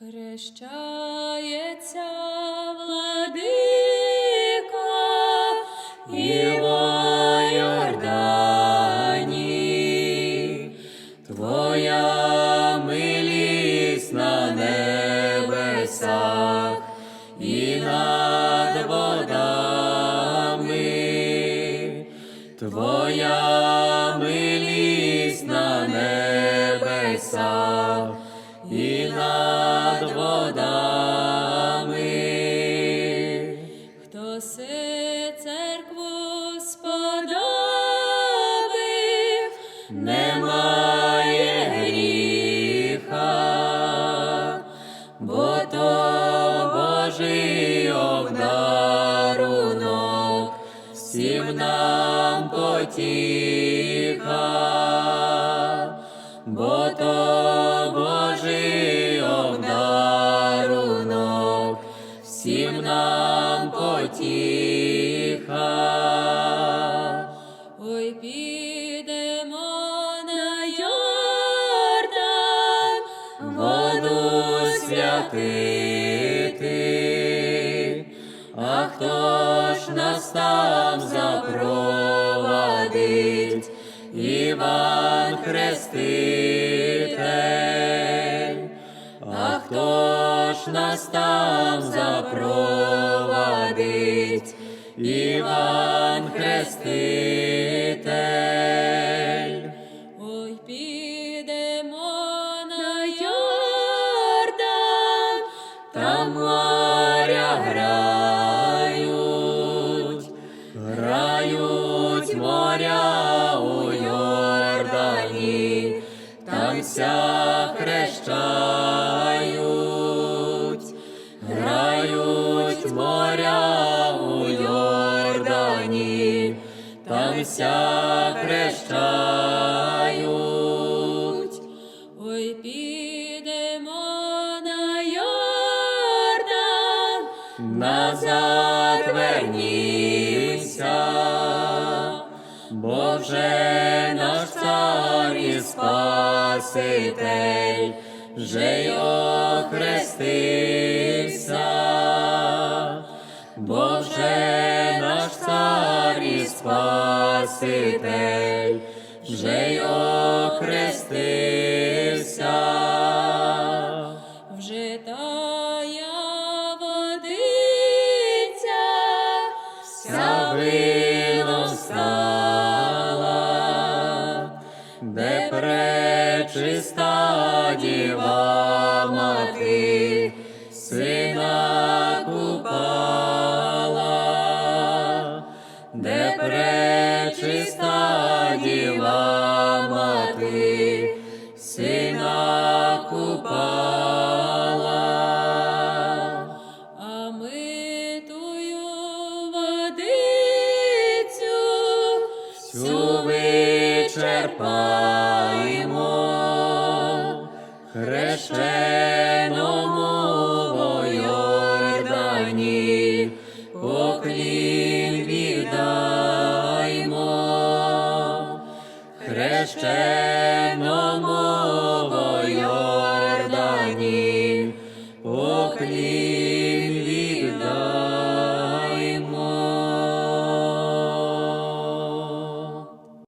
Хрещається владика і Йордані, Твоя милість на небесах і над водами, Твоя милість на небесах і над церкву сподобив, немає гріха, бо то Божий обдарунок всім нам потіха, святити, а хто ж нас там запровадить? Іван Хреститель, а хто ж нас там запровадить? Іван Хреститель. Там ся хрещають, грають моря у Йордані, там ся хрещають. Ой, підемо на Йордан, назад вернімся, бо вже наш цар і Спаситель, вже й охрестився, Боже наш цар і Спаситель, вже й охрестився. Де пречиста діва вичерпаємо, хрещеному Йордані, поклін віддаймо, хрещеному Йордані, поклін